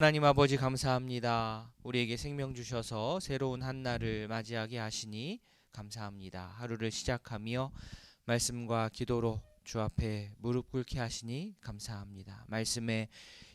하나님 아버지 감사합니다. 우리에게 생명 주셔서 새로운 한 날을 맞이하게 하시니 감사합니다. 하루를 시작하며 말씀과 기도로 주 앞에 무릎 꿇게 하시니 감사합니다. 말씀의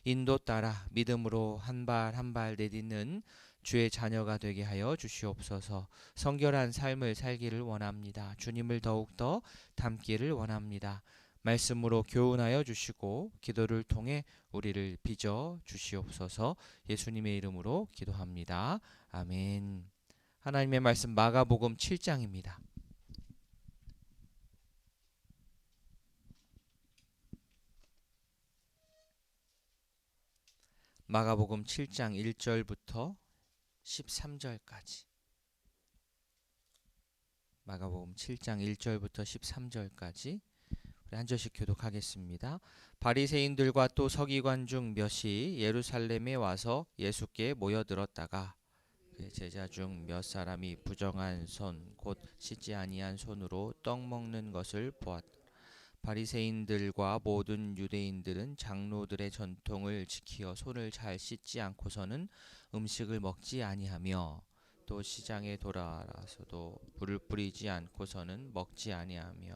인도 따라 믿음으로 한 발 한 발 내딛는 주의 자녀가 되게 하여 주시옵소서. 성결한 삶을 살기를 원합니다. 주님을 더욱더 닮기를 원합니다. 말씀으로 교훈하여 주시고 기도를 통해 우리를 빚어 주시옵소서 예수님의 이름으로 기도합니다. 아멘. 하나님의 말씀 마가복음 7장입니다. 마가복음 7장 1절부터 13절까지 마가복음 7장 1절부터 13절까지 우리 한 절씩 교독하겠습니다. 바리새인들과 또 서기관 중 몇이 예루살렘에 와서 예수께 모여들었다가 그의 제자 중 몇 사람이 부정한 손 곧 씻지 아니한 손으로 떡 먹는 것을 보았. 바리새인들과 모든 유대인들은 장로들의 전통을 지키어 손을 잘 씻지 않고서는 음식을 먹지 아니하며 또 시장에 돌아와서도 불을 뿌리지 않고서는 먹지 아니하며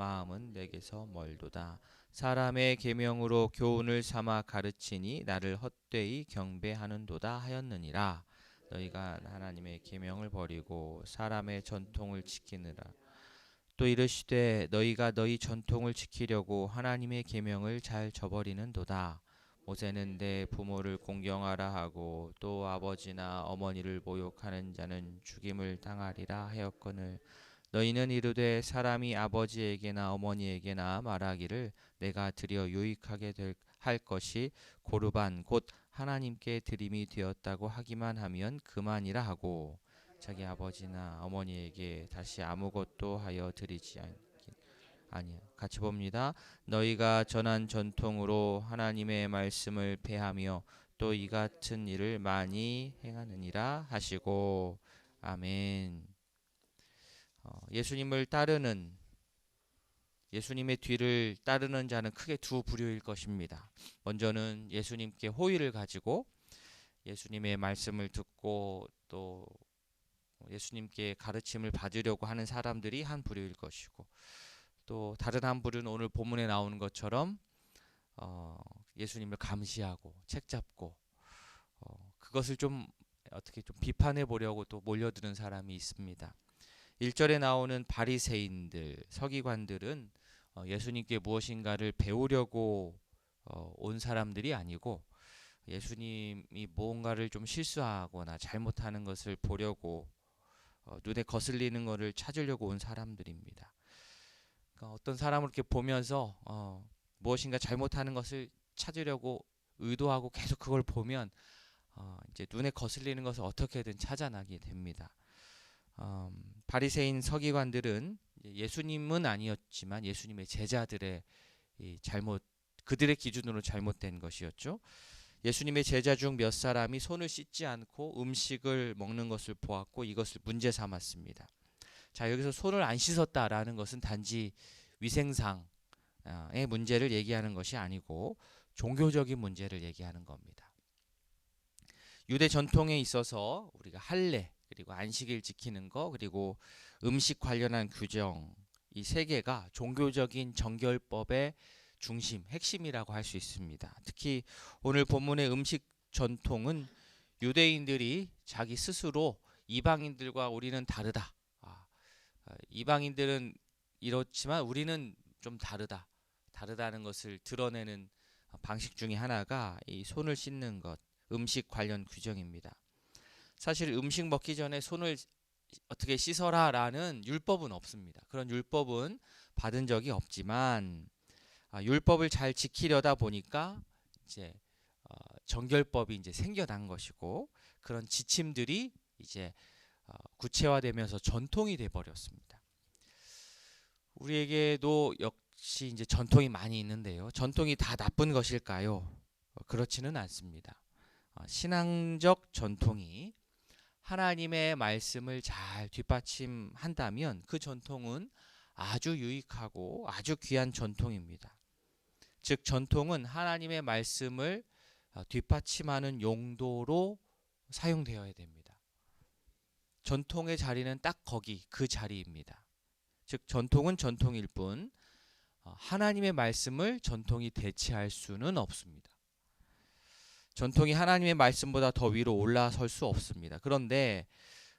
마음은 내게서 멀도다. 사람의 계명으로 교훈을 삼아 가르치니 나를 헛되이 경배하는도다 하였느니라. 너희가 하나님의 계명을 버리고 사람의 전통을 지키느라. 또 이르시되 너희가 너희 전통을 지키려고 하나님의 계명을 잘 저버리는도다. 모세는 내 부모를 공경하라 하고 또 아버지나 어머니를 모욕하는 자는 죽임을 당하리라 하였거늘 너희는 이르되 사람이 아버지에게나 어머니에게나 말하기를 내가 드려 유익하게 될, 할 것이 고르반 곧 하나님께 드림이 되었다고 하기만 하면 그만이라 하고 자기 아버지나 어머니에게 다시 아무것도 하여 드리지 않 아니야. 같이 봅니다. 너희가 전한 전통으로 하나님의 말씀을 폐하며 또 이 같은 일을 많이 행하느니라 하시고 아멘. 어, 예수님을 따르는 예수님의 뒤를 따르는 자는 크게 두 부류일 것입니다. 먼저는 예수님께 호의를 가지고 예수님의 말씀을 듣고 또 예수님께 가르침을 받으려고 하는 사람들이 한 부류일 것이고 또 다른 한 부류는 오늘 본문에 나오는 것처럼 어, 예수님을 감시하고 책 잡고 어, 그것을 좀 어떻게 좀 비판해 보려고 또 몰려드는 사람이 있습니다. 1절에 나오는 바리새인들, 서기관들은 어, 예수님께 무엇인가를 배우려고 어, 온 사람들이 아니고 예수님이 무언가를 좀 실수하거나 잘못하는 것을 보려고 어, 눈에 거슬리는 것을 찾으려고 온 사람들입니다. 그러니까 어떤 사람을 이렇게 보면서 어, 무엇인가 잘못하는 것을 찾으려고 의도하고 계속 그걸 보면 어, 이제 눈에 거슬리는 것을 어떻게든 찾아나게 됩니다. 음, 바리새인 서기관들은 예수님은 아니었지만 예수님의 제자들의 잘못 그들의 기준으로 잘못된 것이었죠. 예수님의 제자 중 몇 사람이 손을 씻지 않고 음식을 먹는 것을 보았고 이것을 문제 삼았습니다. 자, 여기서 손을 안 씻었다라는 것은 단지 위생상의 문제를 얘기하는 것이 아니고 종교적인 문제를 얘기하는 겁니다. 유대 전통에 있어서 우리가 할례 그리고 안식일 지키는 거 그리고 음식 관련한 규정 이 세 개가 종교적인 정결법의 중심, 핵심이라고 할 수 있습니다. 특히 오늘 본문의 음식 전통은 유대인들이 자기 스스로 이방인들과 우리는 다르다. 아, 아, 이방인들은 이렇지만 우리는 좀 다르다. 다르다는 것을 드러내는 방식 중에 하나가 이 손을 씻는 것, 음식 관련 규정입니다. 사실 음식 먹기 전에 손을 어떻게 씻어라라는 율법은 없습니다. 그런 율법은 받은 적이 없지만 아, 율법을 잘 지키려다 보니까 이제 어, 정결법이 이제 생겨난 것이고 그런 지침들이 이제 어, 구체화되면서 전통이 돼 버렸습니다. 우리에게도 역시 이제 전통이 많이 있는데요. 전통이 다 나쁜 것일까요? 어, 그렇지는 않습니다. 어, 신앙적 전통이 하나님의 말씀을 잘 뒷받침한다면 그 전통은 아주 유익하고 아주 귀한 전통입니다. 즉 전통은 하나님의 말씀을 어, 뒷받침하는 용도로 사용되어야 됩니다. 전통의 자리는 딱 거기 그 자리입니다. 즉 전통은 전통일 뿐 어, 하나님의 말씀을 전통이 대체할 수는 없습니다. 전통이 하나님의 말씀보다 더 위로 올라설 수 없습니다. 그런데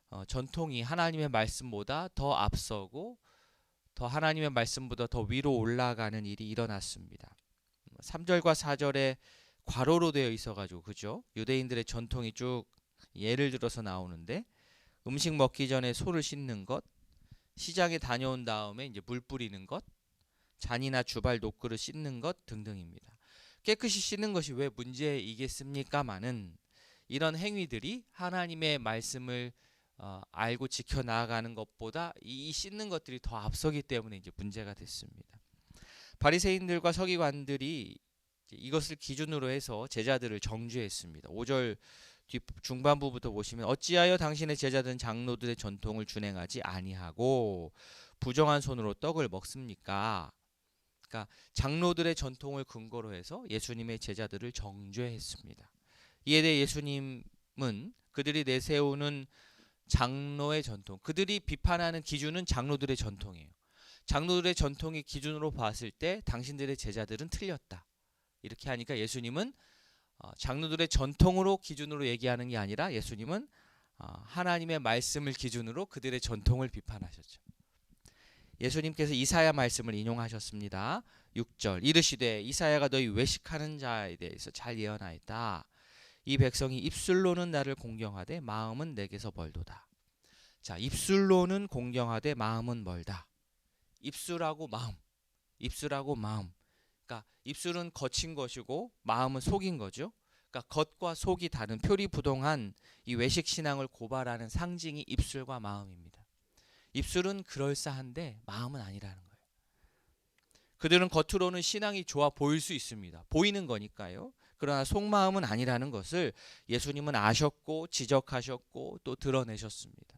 어, 전통이 하나님의 말씀보다 더 앞서고 더 하나님의 말씀보다 더 위로 올라가는 일이 일어났습니다. 3절과 4절에 괄호로 되어 있어 가지고 그죠? 유대인들의 전통이 쭉 예를 들어서 나오는데 음식 먹기 전에 소를 씻는 것, 시장에 다녀온 다음에 이제 물 뿌리는 것, 잔이나 주발 녹그릇 씻는 것 등등입니다. 깨끗이 씻는 것이 왜 문제이겠습니까마는 이런 행위들이 하나님의 말씀을 어, 알고 지켜 나아가는 것보다 이 씻는 것들이 더 앞서기 때문에 이제 문제가 됐습니다. 바리새인들과 서기관들이 이것을 기준으로 해서 제자들을 정죄했습니다. 5절 뒷 중반부부터 보시면 어찌하여 당신의 제자들은 장로들의 전통을 준행하지 아니하고 부정한 손으로 떡을 먹습니까? 그러니까 장로들의 전통을 근거로 해서 예수님의 제자들을 정죄했습니다. 이에 대해 예수님은 그들이 내세우는 장로의 전통, 그들이 비판하는 기준은 장로들의 전통이에요. 장로들의 전통의 기준으로 봤을 때 당신들의 제자들은 틀렸다. 이렇게 하니까 예수님은 어, 장로들의 전통으로 기준으로 얘기하는 게 아니라 예수님은 어, 하나님의 말씀을 기준으로 그들의 전통을 비판하셨죠. 예수님께서 이사야 말씀을 인용하셨습니다. 6절 이르시되 이사야가 너희 외식하는 자에 대해서 잘 예언하였다. 이 백성이 입술로는 나를 공경하되 마음은 내게서 멀도다. 자, 입술로는 공경하되 마음은 멀다. 입술하고 마음, 입술하고 마음. 그러니까 입술은 거친 것이고 마음은 속인 거죠. 그러니까 겉과 속이 다른 표리부동한 이 외식 신앙을 고발하는 상징이 입술과 마음입니다. 입술은 그럴싸한데 마음은 아니라는 거예요. 그들은 겉으로는 신앙이 좋아 보일 수 있습니다. 보이는 거니까요. 그러나 속마음은 아니라는 것을 예수님은 아셨고 지적하셨고 또 드러내셨습니다.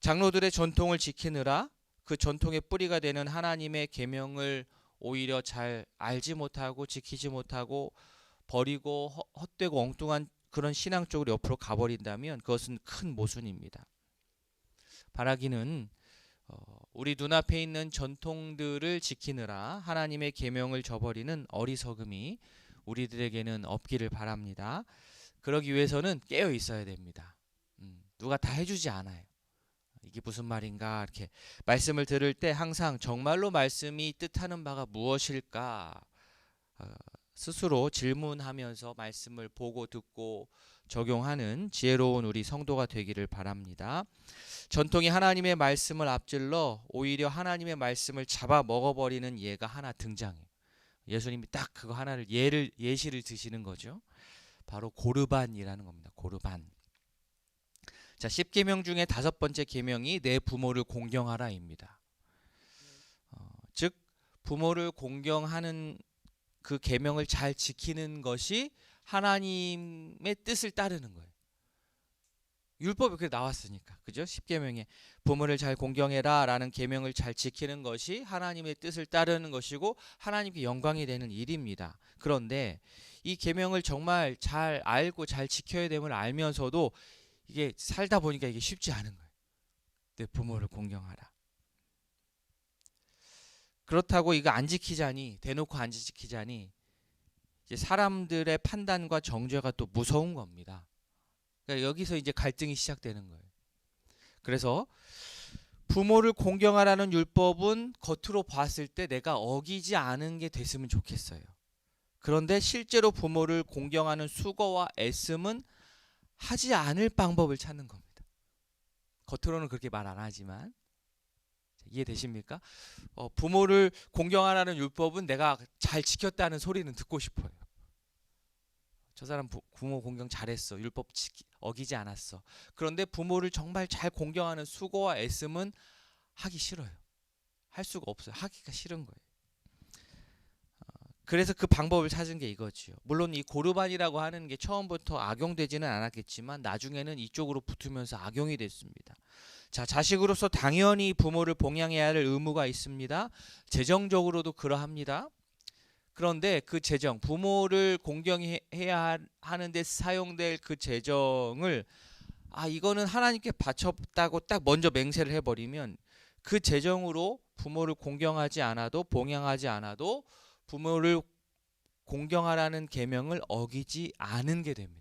장로들의 전통을 지키느라 그 전통의 뿌리가 되는 하나님의 계명을 오히려 잘 알지 못하고 지키지 못하고 버리고 허, 헛되고 엉뚱한 그런 신앙 쪽으로 옆으로 가버린다면 그것은 큰 모순입니다. 바라기는 어, 우리 눈앞에 있는 전통들을 지키느라 하나님의 계명을 저버리는 어리석음이 우리들에게는 없기를 바랍니다. 그러기 위해서는 깨어 있어야 됩니다. 음, 누가 다 해주지 않아요. 이게 무슨 말인가 이렇게 말씀을 들을 때 항상 정말로 말씀이 뜻하는 바가 무엇일까 어, 스스로 질문하면서 말씀을 보고 듣고 적용하는 지혜로운 우리 성도가 되기를 바랍니다. 전통이 하나님의 말씀을 앞질러 오히려 하나님의 말씀을 잡아 먹어버리는 예가 하나 등장해요. 예수님이 딱 그거 하나를 예를 예시를 드시는 거죠. 바로 고르반이라는 겁니다. 고르반. 자, 10계명 중에 다섯 번째 계명이 내 부모를 공경하라입니다. 어, 즉 부모를 공경하는 그 계명을 잘 지키는 것이 하나님의 뜻을 따르는 거예요. 율법이 그렇게 나왔으니까. 그죠? 10계명에 부모를 잘 공경해라라는 계명을 잘 지키는 것이 하나님의 뜻을 따르는 것이고 하나님께 영광이 되는 일입니다. 그런데 이 계명을 정말 잘 알고 잘 지켜야 됨을 알면서도 이게 살다 보니까 이게 쉽지 않은 거예요. 내 부모를 공경하라. 그렇다고 이거 안 지키자니 대놓고 안 지키자니 이제 사람들의 판단과 정죄가 또 무서운 겁니다. 그러니까 여기서 이제 갈등이 시작되는 거예요. 그래서 부모를 공경하라는 율법은 겉으로 봤을 때 내가 어기지 않은 게 됐으면 좋겠어요. 그런데 실제로 부모를 공경하는 수고와 애씀은 하지 않을 방법을 찾는 겁니다. 겉으로는 그렇게 말 안 하지만 이해되십니까? 어, 부모를 공경하라는 율법은 내가 잘 지켰다는 소리는 듣고 싶어요. 저 사람 부, 부모 공경 잘했어. 율법 지키, 어기지 않았어. 그런데 부모를 정말 잘 공경하는 수고와 애씀은 하기 싫어요. 할 수가 없어요. 하기가 싫은 거예요. 어, 그래서 그 방법을 찾은 게 이거지요. 물론 이 고르반이라고 하는 게 처음부터 악용되지는 않았겠지만 나중에는 이쪽으로 붙으면서 악용이 됐습니다. 자, 자식으로서 당연히 부모를 봉양해야 할 의무가 있습니다. 재정적으로도 그러합니다. 그런데 그 재정, 부모를 공경해야 하는데 사용될 그 재정을 아 이거는 하나님께 바쳤다고 딱 먼저 맹세를 해버리면 그 재정으로 부모를 공경하지 않아도 봉양하지 않아도 부모를 공경하라는 계명을 어기지 않은 게 됩니다.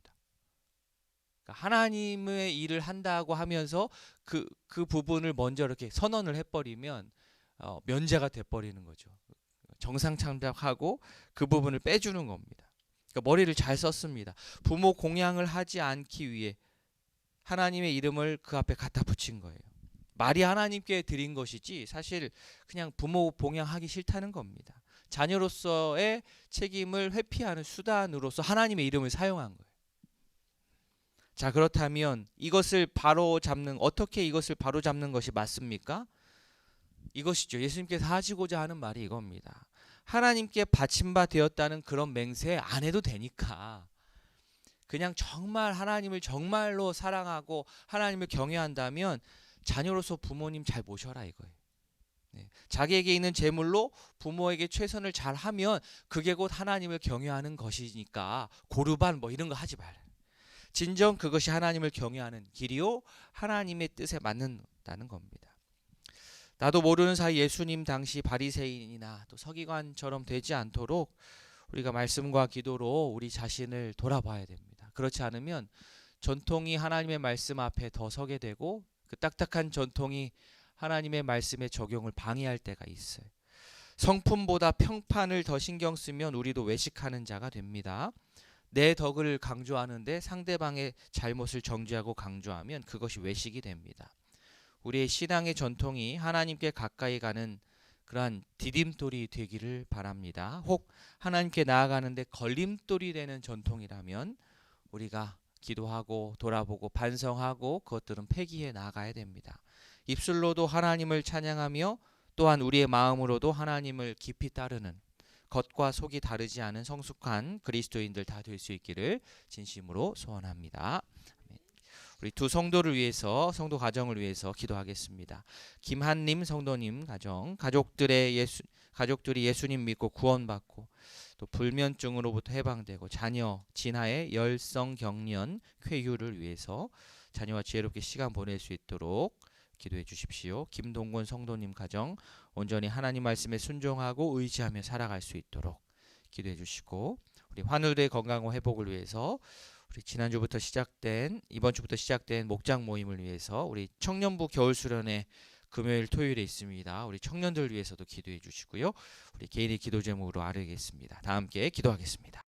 그러니까 하나님의 일을 한다고 하면서 그 그 부분을 먼저 이렇게 선언을 해버리면 어, 면제가 돼버리는 거죠. 정상 참작하고 그 부분을 빼주는 겁니다. 그러니까 머리를 잘 썼습니다. 부모 공양을 하지 않기 위해 하나님의 이름을 그 앞에 갖다 붙인 거예요. 말이 하나님께 드린 것이지 사실 그냥 부모 봉양하기 싫다는 겁니다. 자녀로서의 책임을 회피하는 수단으로서 하나님의 이름을 사용한 거예요. 자 그렇다면 이것을 바로 잡는 어떻게 이것을 바로 잡는 것이 맞습니까? 이것이죠. 예수님께서 하시고자 하는 말이 이겁니다. 하나님께 바친 바 되었다는 그런 맹세 안 해도 되니까 그냥 정말 하나님을 정말로 사랑하고 하나님을 경외한다면 자녀로서 부모님 잘 모셔라 이거예요. 네. 자기에게 있는 재물로 부모에게 최선을 잘 하면 그게 곧 하나님을 경외하는 것이니까 고르반 뭐 이런 거 하지 말아요. 진정 그것이 하나님을 경외하는 길이요 하나님의 뜻에 맞는다는 겁니다. 나도 모르는 사이 예수님 당시 바리새인이나 또 서기관처럼 되지 않도록 우리가 말씀과 기도로 우리 자신을 돌아봐야 됩니다. 그렇지 않으면 전통이 하나님의 말씀 앞에 더 서게 되고 그 딱딱한 전통이 하나님의 말씀의 적용을 방해할 때가 있어요. 성품보다 평판을 더 신경 쓰면 우리도 외식하는 자가 됩니다. 내 덕을 강조하는데 상대방의 잘못을 정죄하고 강조하면 그것이 외식이 됩니다. 우리의 신앙의 전통이 하나님께 가까이 가는 그러한 디딤돌이 되기를 바랍니다. 혹 하나님께 나아가는데 걸림돌이 되는 전통이라면 우리가 기도하고 돌아보고 반성하고 그것들은 폐기해 나가야 됩니다. 입술로도 하나님을 찬양하며 또한 우리의 마음으로도 하나님을 깊이 따르는 겉과 속이 다르지 않은 성숙한 그리스도인들 다 될 수 있기를 진심으로 소원합니다. 우리 두 성도를 위해서 성도 가정을 위해서 기도하겠습니다. 김한님 성도님 가정 가족들의 예수 가족들이 예수님 믿고 구원받고 또 불면증으로부터 해방되고 자녀 진화의 열성 경련 쾌유를 위해서 자녀와 지혜롭게 시간 보낼 수 있도록 기도해 주십시오. 김동건 성도님 가정 온전히 하나님 말씀에 순종하고 의지하며 살아갈 수 있도록 기도해 주시고 우리 환우들의 건강과 회복을 위해서 우리 지난주부터 시작된 이번 주부터 시작된 목장 모임을 위해서 우리 청년부 겨울 수련회 금요일 토요일에 있습니다. 우리 청년들 위해서도 기도해 주시고요. 우리 개인의 기도 제목으로 아뢰겠습니다. 다 함께 기도하겠습니다.